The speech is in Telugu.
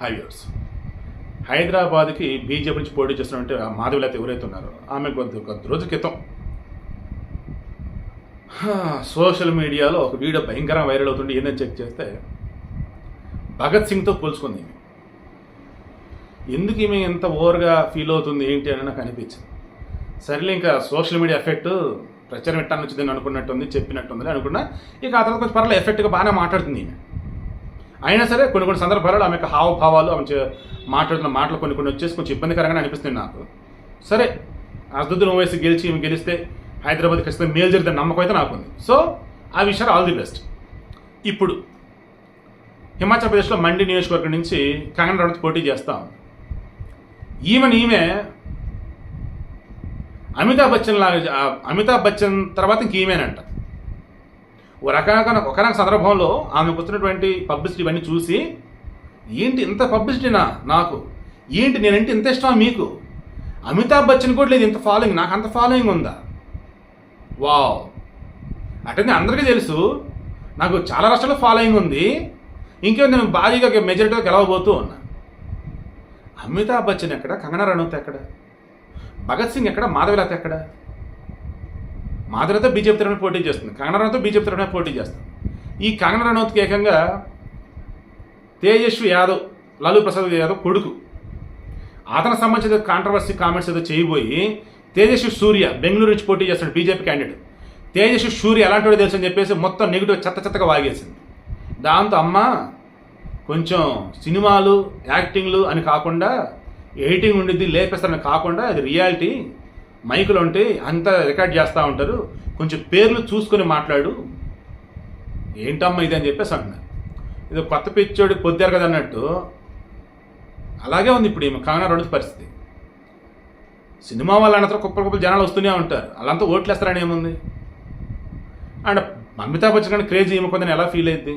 హైవేస్ హైదరాబాద్కి బీజేపీ నుంచి పోటీ చేస్తున్నట్టు ఆ మాధవిలత ఎవరైతే ఉన్నారో ఆమె కొద్ది కొద్ది రోజుల క్రితం. సోషల్ మీడియాలో ఒక వీడియో భయంకరంగా వైరల్ అవుతుంది ఏందని చెక్ చేస్తే భగత్ సింగ్తో పోల్చుకుంది ఈమె. ఎందుకు ఈమె ఎంత ఓవర్గా ఫీల్ అవుతుంది ఏంటి అని నాకు అనిపించింది. సరేలే ఇంకా సోషల్ మీడియా ఎఫెక్ట్ ప్రచారం ఎట్టాన్ని వచ్చిందని అనుకున్నట్టుంది చెప్పినట్టుంది అనుకున్నా ఇక ఆ తర్వాత కొంచెం పర్లేదు ఎఫెక్ట్గా బాగానే మాట్లాడుతుంది ఈమె. అయినా సరే కొన్ని కొన్ని సందర్భాలలో ఆమె యొక్క హావభావాలు ఆమె మాట్లాడుతున్న మాటలు కొన్ని కొన్ని వచ్చేసి కొంచెం ఇబ్బందికరంగానే అనిపిస్తుంది నాకు. సరే అర్ధుద్దరం వయసు గెలిచి ఈమె గెలిస్తే హైదరాబాద్ ఖచ్చితంగా మేలు జరిగితే నమ్మకం అయితే నాకు ఉంది సో ఆ విషయాలు ఆల్ ది బెస్ట్. ఇప్పుడు హిమాచల్ ప్రదేశ్లో మండి నియోజకవర్గం నుంచి కంగన రౌత్ పోటీ చేస్తాం ఈమెను ఈమె అమితాబ్ బచ్చన్ లాగా అమితాబ్ బచ్చన్ తర్వాత ఇంక ఈమెనంట. ఓ రకరకాల ఒకనొక సందర్భంలో ఆమెకు వచ్చినటువంటి పబ్లిసిటీ ఇవన్నీ చూసి ఏంటి ఇంత పబ్లిసిటీనా నాకు? ఏంటి నేనంటే ఇంత ఇష్టమా మీకు? అమితాబ్ బచ్చన్ కూడా లేదు ఇంత ఫాలోయింగ్ నాకు అంత ఫాలోయింగ్ ఉందా? వావ్. అంటే అందరికీ తెలుసు నాకు చాలా రాష్ట్రాల్లో ఫాలోయింగ్ ఉంది ఇంకేం నేను భారీగా మెజారిటీగా గెలవబోతూ ఉన్నా. అమితాబ్ బచ్చన్ ఎక్కడ? కంగనా రనౌత్ ఎక్కడ? భగత్ సింగ్ ఎక్కడ? మాధవిలత ఎక్కడ? మాధవలత బీజేపీ తరఫున పోటీ చేస్తుంది. కంగనా బీజేపీ తరఫున పోటీ చేస్తుంది. ఈ కంగనా రనౌత్కి ఏకంగా తేజస్వి యాదవ్ లాలూ ప్రసాద్ యాదవ్ కొడుకు. అతనికి సంబంధించిన కాంట్రవర్సీ కామెంట్స్ ఏదో చేయబోయి తేజస్వి సూర్య బెంగళూరు నుంచి పోటీ చేస్తాడు బీజేపీ క్యాండిడేట్ తేజస్వి సూర్య ఎలాంటి వాడో తెలుసు అని చెప్పేసి మొత్తం నెగిటివ్ చెత్త చెత్తగా వాగేసింది. దాంతో అమ్మ కొంచెం సినిమాలు యాక్టింగ్లు అని కాకుండా ఎడిటింగ్ ఉండిద్ది లేపేస్తారని కాకుండా అది రియాలిటీ మైకులు ఉంటే అంతా రికార్డ్ చేస్తూ ఉంటారు. కొంచెం పేర్లు చూసుకొని మాట్లాడు. ఏంటమ్మా ఇది అని చెప్పేసి అంటున్నారు. ఇది కొత్త పిచ్చోడి పొద్దారు కదా అన్నట్టు. అలాగే ఉంది ఇప్పుడు ఈమె కంగనా రౌత్ పరిస్థితి. సినిమా వాళ్ళు అనంతరం కుప్పలు కుప్పలు జనాలు వస్తూనే ఉంటారు. వాళ్ళంతా ఓట్లు వేస్తారని ఏముంది? అండ్ అమితాబ్ బచ్చన్ కానీ క్రేజీ ఈమె కొందని ఎలా ఫీల్ అయింది